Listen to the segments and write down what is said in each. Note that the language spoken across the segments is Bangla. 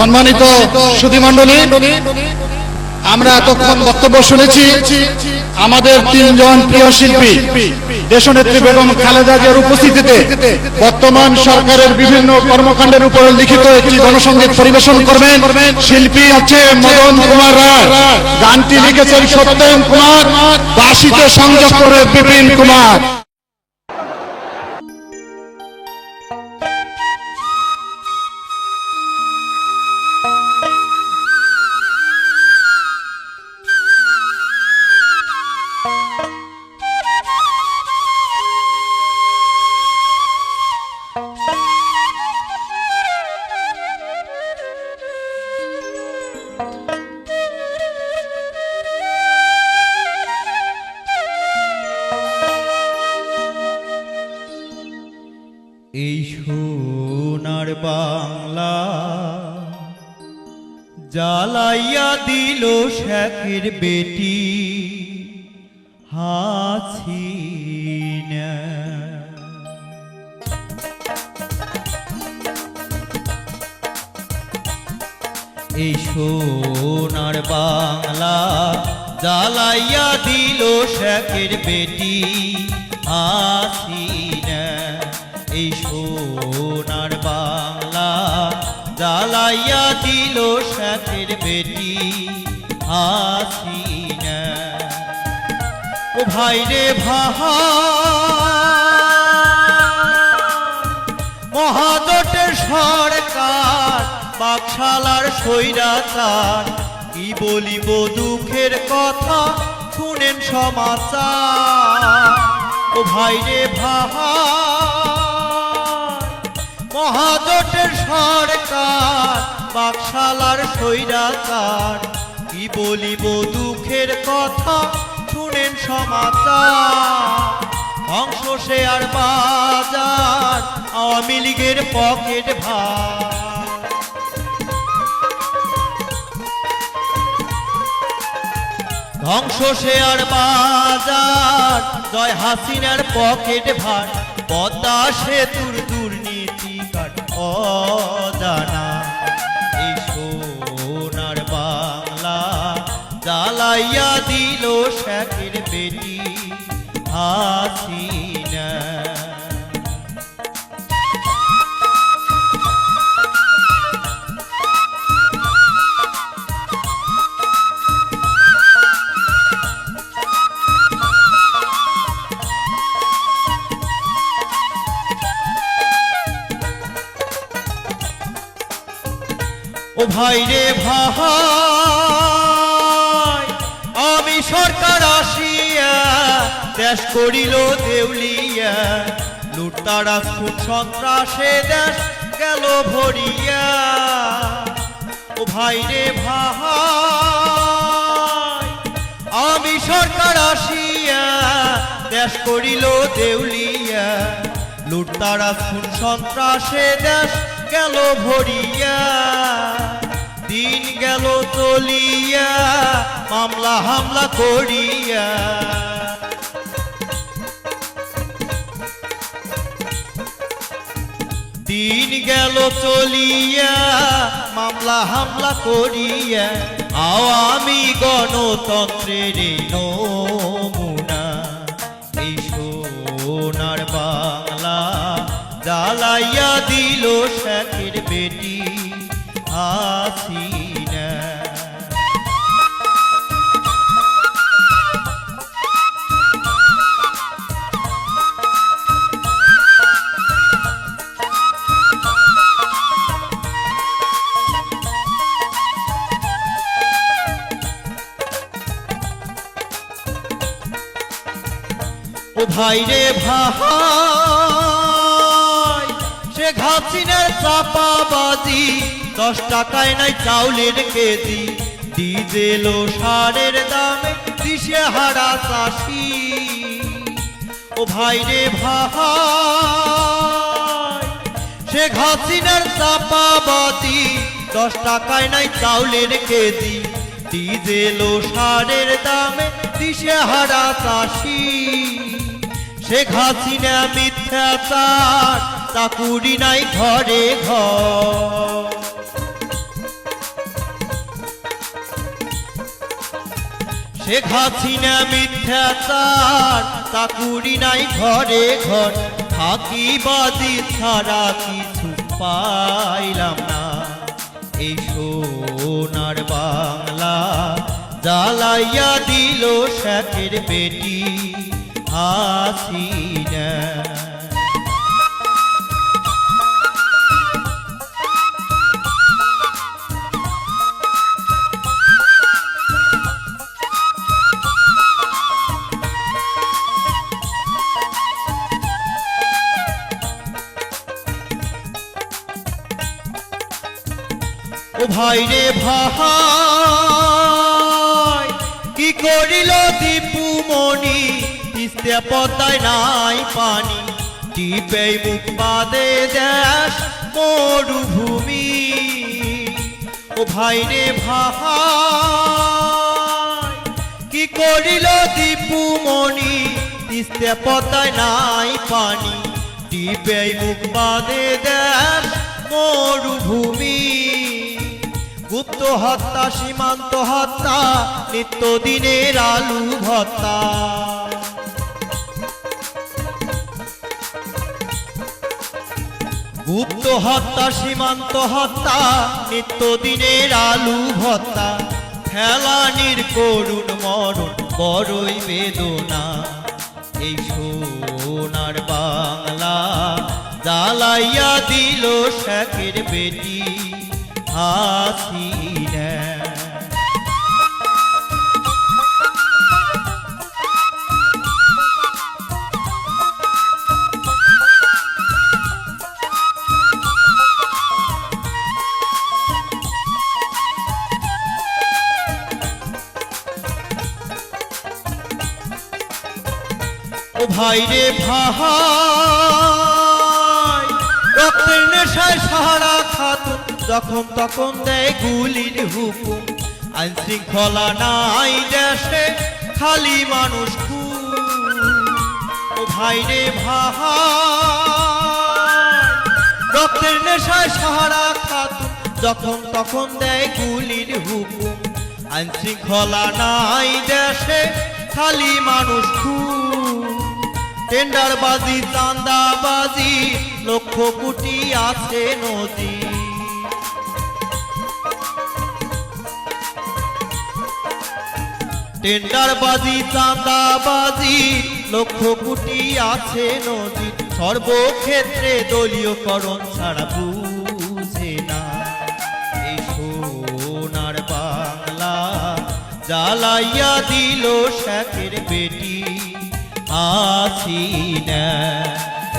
সম্মানিত সুধীমণ্ডলী, আমরা এতক্ষণ বক্তব্য শুনেছি আমাদের তিনজন প্রিয় শিল্পী, দেশনেত্রী বেগম খালেদা জিয়ার উপস্থিতিতে বর্তমান সরকারের বিভিন্ন কর্মকাণ্ডের উপর লিখিত একটি গণসঙ্গীত পরিবেশন করবেন শিল্পী আছে মদন কুমার রায়। গানটি লিখেছেন সত্যেন কুমার, বাসিতে সংযোগ করে বিপিন কুমার। জ্বালাইয়া দিল শেখের বেটি। হাসিনা এই সোনার বাংলা জ্বালাইয়া দিল শেখের বেটি। হাসিনা জ্বালাইয়া দিল শেখের বেটি, হাসিনা। ও ভাই রে ভাহা, মহাজোটের সরকার, বাকশালার সৈরাচার কি বলিব দুঃখের কথা শুনেন সমাচার। ও ভাই রে ভাই মহাজোটের সরকার বাকশালার সৈরাচার কি বলিব দুঃখের কথা, শুনেন সমাচার। শেয়ার বাজার, আওয়ামী লীগের পকেট ভার। ধ্বংস শেয়ার বাজার, জয় হাসিনার পকেট ভার। পদ্মা সেতুর দুর্নীতি জ্বালাইয়া দিল শেখের বেটি হাসিনা। ও ভাই রে ভাই দেশ করিল দেউলিয়া লুটতারা খুন সন্ত্রাসে দেশ গেল ভরিয়া। ও ভাই রে আমি সরকার আসিয়া দেশ করিল দেউলিয়া লুটতারা খুন সন্ত্রাসে দেশ গেল ভরিয়া। দিন গেল চলিয়া, মামলা হামলা করিয়া। দিন গেল চলিয়া, মামলা হামলা করিয়া আওয়ামী গণতন্ত্রের নমুনা। এই সোনার বাংলা জ্বালাইয়া দিল শেখের বেটি, হাসিনা। ভাই রে ভাই, সে ঘাসিনের চাপাবাজি, দশ টাকায় নাই চাউলের কেজি। ডিজেল ও সারের দামে দিশে হারা চাষি? ও ভাই রে ভাই, সে ঘাসিনার চাপাবাজি, দশ টাকায় নাই চাউলের কেজি। ডিজেল ও সারের দামে দিশে হারা চাষি? শেখ হাসিনা মিথ্যাচার চাকুরি নাই ঘরে ঘর। শেখ হাসিনা মিথ্যাচার চাকুরি নাই ঘরে ঘর। ফাঁকিবাদি ছাড়া কিছু পাইলাম না। এই সোনার বাংলা, জ্বালাইয়া দিল শেখের বেটি। হাসিনা ও ভাই রে ভাই কি করিল দীপু মনি তিস্তে পদ্মায় নাই পানি টিপে মুখ বাদে দেশ, মরুভূমি। ও ভাই রে কি করিল দীপু মনি তিস্তে পদ্মায় নাই পানি টিপে মুখ বাদে দেশ, মরুভূমি। গুপ্ত হত্যা, সীমান্ত হত্যা, নিত্যদিনের আলু ভত্তা। গুপ্ত হত্যা, সীমান্ত হত্যা নিত্যদিনের আলু ভত্তা ফেলানির করুণ মরণ বড়ই বেদনা। এই সোনার বাংলা জ্বালাইয়া দিল শেখের বেটি। হাসিনা রে ভাই, রক্তের নেশায় সাহারা খাত যখন তখন দেয় গুলির হুকুম। আইন শৃঙ্খলা নাই দেশে, খালি মানুষ ভাই রে ভাই, রক্তের নেশায় সাহারা খাতুন, যখন তখন দেয় গুলির হুকুম। আইন শৃঙ্খলা নাই দেশে, খালি মানুষ খুন। টেন্ডারবাজি চাঁদাবাজি লক্ষ কোটি আছে নদী। টেন্ডারবাজি চাঁদাবাজি লক্ষ কোটি আছে নদী। সর্বক্ষেত্রে দলীয়করণ ছাড়া বুঝে না। এই সোনার বাংলা জ্বালাইয়া দিল শেখের বেটি। হাসিনা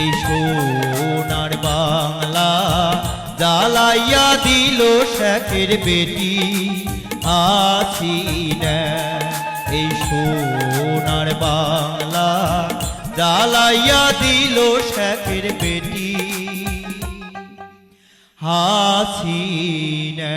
এই সোনার বাংলা জ্বালাইয়া দিল শেখের বেটি। হাসিনা এই সোনার বাংলা জ্বালাইয়া দিল শেখের বেটি। হাসিনা